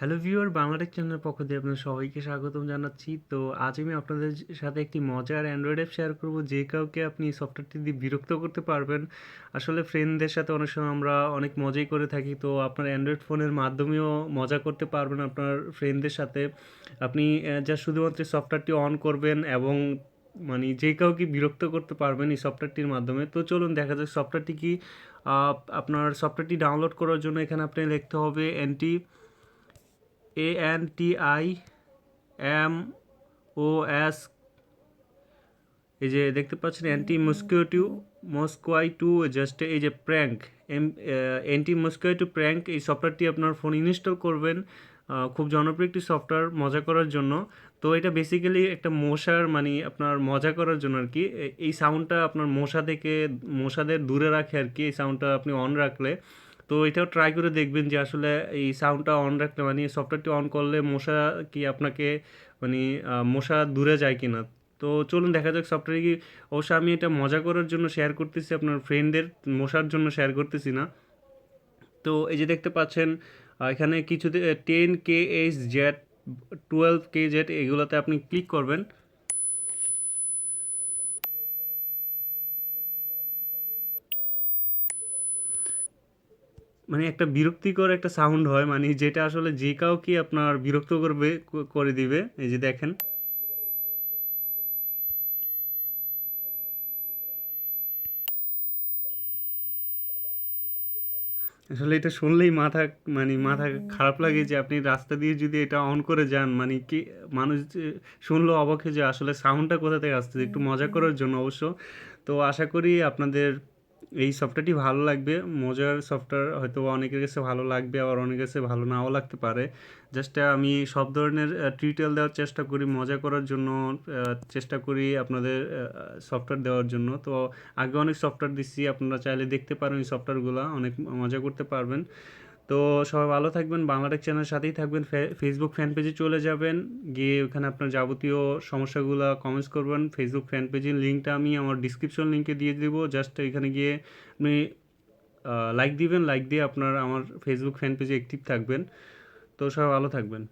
Hello viewer Bangla Tech চ্যানেলের পক্ষ থেকে আপনাদের সবাইকে স্বাগতম জানাচ্ছি। তো আজ আমি আপনাদের সাথে একটি মজার অ্যান্ড্রয়েড অ্যাপ শেয়ার করব, যে কাউকে আপনি সফটওয়্যারটি দিয়ে বিরক্ত করতে পারবেন। আসলে ফ্রেন্ডদের সাথে অনেক সময় আমরা অনেক মজাই করে থাকি, তো আপনার অ্যান্ড্রয়েড ফোনের মাধ্যমেও মজা করতে পারবেন আপনার ফ্রেন্ডদের সাথে। আপনি যা শুধুমাত্র সফটওয়্যারটি অন করবেন এবং মানে যে কাউকে বিরক্ত করতে পারবেন এই সফটওয়্যারটির মাধ্যমে। তো চলুন, দেখা যাক সফটওয়্যারটি কি আপনার সফটওয়্যারটি ডাউনলোড করার জন্য এখানে আপনি লিখতে হবে anti A N T I M O S এই যে দেখতে পাচ্ছেন অ্যান্টি মস্কিউটিউ মস্কোয়াইটু জাস্ট এই যে prank M anti mosquito prank এই সফটওয়্যারটি আপনার ফোন ইনস্টল করবেন খুব জনপ্রিয় একটি সফটওয়্যার মজা করার জন্য। তো এটা বেসিক্যালি একটা মশার মানে আপনার মজা করার জন্য আর কি। এই সাউন্ডটা আপনার মশা থেকে, মশাদের দূরে রাখে আর কি। এই সাউন্ডটা আপনি অন রাখলে তো এটাও ট্রাই করে দেখবেন যে আসলে এই সাউন্ডটা অন রাখলে মানে সফটওয়্যারটি অন করলে মশা কি আপনাকে মানে মশা দূরে যায় কিনা? তো চলুন দেখা যাক সফটওয়্যার কি অবশ্য আমি এটা মজা করার জন্য শেয়ার করতেছি, আপনার ফ্রেন্ডদের মশার জন্য শেয়ার করতেছি না। তো এই যে দেখতে পাচ্ছেন এখানে কিছু ten K H Z twelve K Z এগুলোতে আপনি ক্লিক করবেন। মানে একটা বিরক্তিকর একটা সাউন্ড হয় মানে যেটা আসলে যে কাউকে আপনার বিরক্ত করবে করে দিবে। এই যে দেখেন। আসলে এটা শুনলেই মাথা মানে মাথা খারাপ লাগে যে আপনি রাস্তা দিয়ে যদি এটা অন করে যান মানে কি মানুষ শুনলো অবাক হয়ে যে আসলে সাউন্ডটা কোথা থেকে আসছে একটু মজা করার জন্য অবশ্য। তো আশা করি আপনাদের এই সফটওয়্যারটি ভালো লাগবে। মজার সফটওয়্যার হয়তো অনেকের কাছে ভালো লাগবে, আবার অনেকের কাছে ভালো নাও লাগতে পারে। জাস্ট আমি সব ধরনের টিউটোরিয়াল দেওয়ার চেষ্টা করি, মজা করার জন্য চেষ্টা করি আপনাদের সফটওয়্যার দেওয়ার জন্য। তো আগে অনেক সফটওয়্যার দিচ্ছি আপনারা চাইলে দেখতে পারেন এই সফটওয়্যারগুলো অনেক মজা করতে পারবেন। তো সবাই ভালো থাকবেন, বাংলাটেক চ্যানেলের সাথেই থাকবেন ফেসবুক ফ্যান পেজে চলে যাবেন, গিয়ে ওখানে আপনার যাবতীয় সমস্যাগুলো কমেন্টস করবেন ফেসবুক ফ্যান পেজের লিঙ্কটা আমি আমার ডিসক্রিপশন লিঙ্কে দিয়ে দেবো জাস্ট এখানে গিয়ে আপনি লাইক দিবেন লাইক দিয়ে আপনার, আমার ফেসবুক ফ্যান পেজে অ্যাক্টিভ থাকবেন। তো সবাই ভালো থাকবেন।